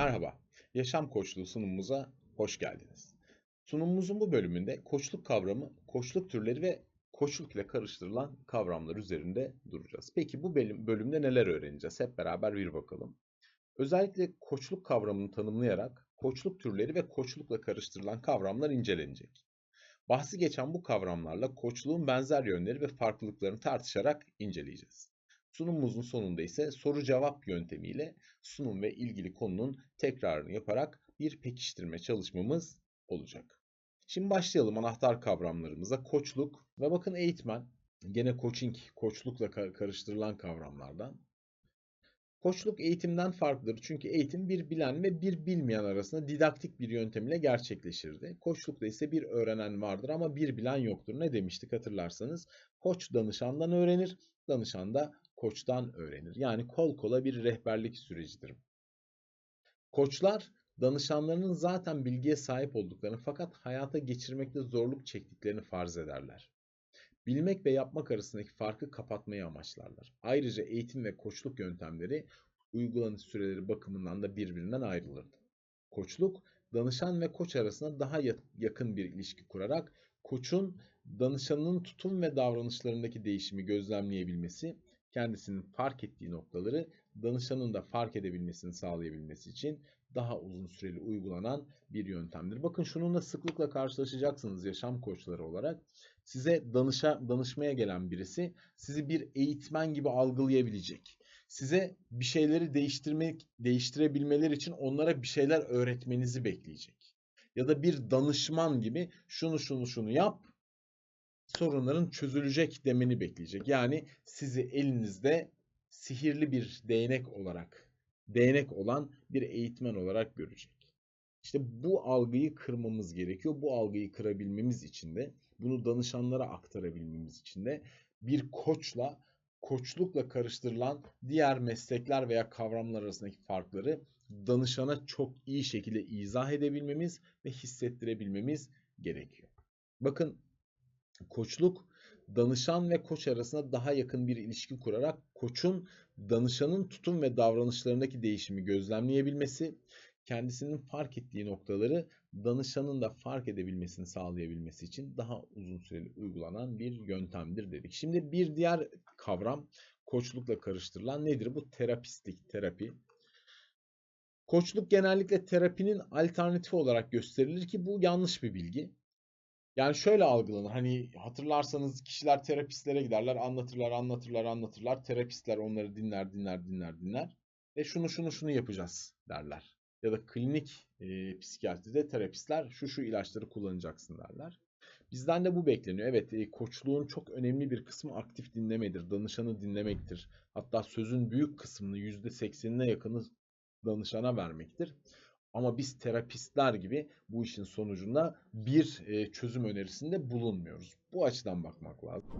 Merhaba, Yaşam Koçluğu sunumumuza hoş geldiniz. Sunumumuzun bu bölümünde koçluk kavramı, koçluk türleri ve koçluk ile karıştırılan kavramlar üzerinde duracağız. Peki bu bölüm, bölümde neler öğreneceğiz? Hep beraber bir bakalım. Özellikle koçluk kavramını tanımlayarak koçluk türleri ve koçlukla karıştırılan kavramlar incelenecek. Bahsi geçen bu kavramlarla koçluğun benzer yönleri ve farklılıklarını tartışarak inceleyeceğiz. Sunumumuzun sonunda ise soru cevap yöntemiyle sunum ve ilgili konunun tekrarını yaparak bir pekiştirme çalışmamız olacak. Şimdi başlayalım anahtar kavramlarımıza. Koçluk ve bakın eğitmen, gene coaching, koçlukla karıştırılan kavramlardan. Koçluk eğitimden farklıdır çünkü eğitim bir bilen ve bir bilmeyen arasında didaktik bir yöntem ile gerçekleşirdi. Koçlukta ise bir öğrenen vardır ama bir bilen yoktur. Ne demiştik hatırlarsanız? Koç danışandan öğrenir, danışan da koçtan öğrenir. Yani kol kola bir rehberlik sürecidir. Koçlar danışanlarının zaten bilgiye sahip olduklarını fakat hayata geçirmekte zorluk çektiklerini farz ederler. Bilmek ve yapmak arasındaki farkı kapatmayı amaçlarlar. Ayrıca eğitim ve koçluk yöntemleri uygulanış süreleri bakımından da birbirinden ayrılırdı. Koçluk, danışan ve koç arasında daha yakın bir ilişki kurarak koçun danışanın tutum ve davranışlarındaki değişimi gözlemleyebilmesi, kendisinin fark ettiği noktaları danışanın da fark edebilmesini sağlayabilmesi için daha uzun süreli uygulanan bir yöntemdir. Bakın şununla sıklıkla karşılaşacaksınız yaşam koçları olarak. Size danışa, danışmaya gelen birisi sizi bir eğitmen gibi algılayabilecek. Size bir şeyleri değiştirmek, değiştirebilmeleri için onlara bir şeyler öğretmenizi bekleyecek. Ya da bir danışman gibi şunu şunu şunu yap, sorunların çözülecek demeni bekleyecek. Yani sizi elinizde sihirli bir değnek olarak, değnek olan bir eğitmen olarak görecek. İşte bu algıyı kırmamız gerekiyor. Bu algıyı kırabilmemiz için de, bunu danışanlara aktarabilmemiz için de bir koçla, koçlukla karıştırılan diğer meslekler veya kavramlar arasındaki farkları danışana çok iyi şekilde izah edebilmemiz ve hissettirebilmemiz gerekiyor. Bakın Koçluk danışan ve koç arasında daha yakın bir ilişki kurarak koçun danışanın tutum ve davranışlarındaki değişimi gözlemleyebilmesi, kendisinin fark ettiği noktaları danışanın da fark edebilmesini sağlayabilmesi için daha uzun süreli uygulanan bir yöntemdir dedik. Şimdi bir diğer kavram koçlukla karıştırılan nedir? Bu terapistlik, terapi. Koçluk genellikle terapinin alternatifi olarak gösterilir ki bu yanlış bir bilgi. Yani şöyle algılanır. Hani hatırlarsanız kişiler terapistlere giderler, anlatırlar, anlatırlar, anlatırlar. Terapistler onları dinler, dinler, dinler, dinler. Ve şunu şunu şunu yapacağız derler. Ya da klinik e, psikiyatride terapistler şu şu ilaçları kullanacaksın derler. Bizden de bu bekleniyor. Evet, e, koçluğun çok önemli bir kısmı aktif dinlemedir, danışanı dinlemektir. Hatta sözün büyük kısmını %80'ine yakını danışana vermektir. Ama biz terapistler gibi bu işin sonucunda bir e, çözüm önerisinde bulunmuyoruz. Bu açıdan bakmak lazım.